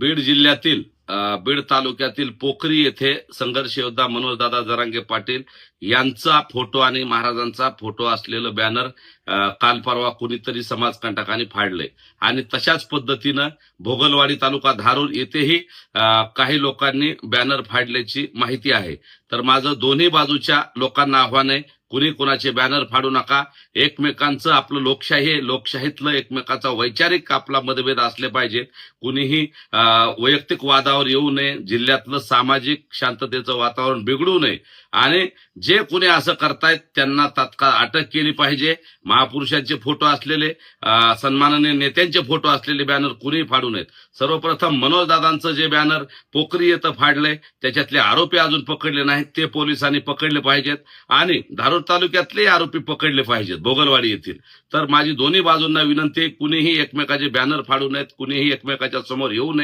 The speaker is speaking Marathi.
बीड जिल्ह्यातील बीड तालुक्यातील पोखरी येथे संघर्ष योद्धा मनोजदादा जरांगे पाटील यांचा फोटो आणि महाराजांचा फोटो असलेलं बॅनर काल परवा कुणीतरी समाजकंटकांनी फाडले. आणि तशाच पद्धतीनं भोगलवाडी तालुका धारूर येथेही काही लोकांनी बॅनर फाडल्याची माहिती आहे. तर माझं दोन्ही बाजूच्या लोकांना आव्हान आहे कुणी कुणाचे बॅनर फाडू नका. एकमेकांचं आपलं लोकशाही आहे. लोकशाहीतलं एकमेकाचा वैचारिक आपला मतभेद असले पाहिजेत. कुणीही वैयक्तिक वादावर येऊ नये. जिल्ह्यातलं सामाजिक शांततेचं वातावरण बिघडू नये. आणि जे कुणी असं करतायत त्यांना तात्काळ अटक केली पाहिजे. महापुरुषांचे फोटो असलेले सन्माननीय नेत्यांचे फोटो असलेले बॅनर कुणीही फाडू नयेत. सर्वप्रथम मनोजदादांचं जे बॅनर पोखरी येतं फाडलंय त्याच्यातले आरोपी अजून पकडले नाहीत. ते पोलिसांनी पकडले पाहिजेत. आणि धारूर तालुक्यातले आरोपी पकडले पाहिजेत भोगलवाडी येथील. तर माझी दोन्ही बाजूंना विनंती आहे कुणीही एकमेकाचे बॅनर फाडू नयेत कुणीही एकमेकाच्या समोर येऊ नये.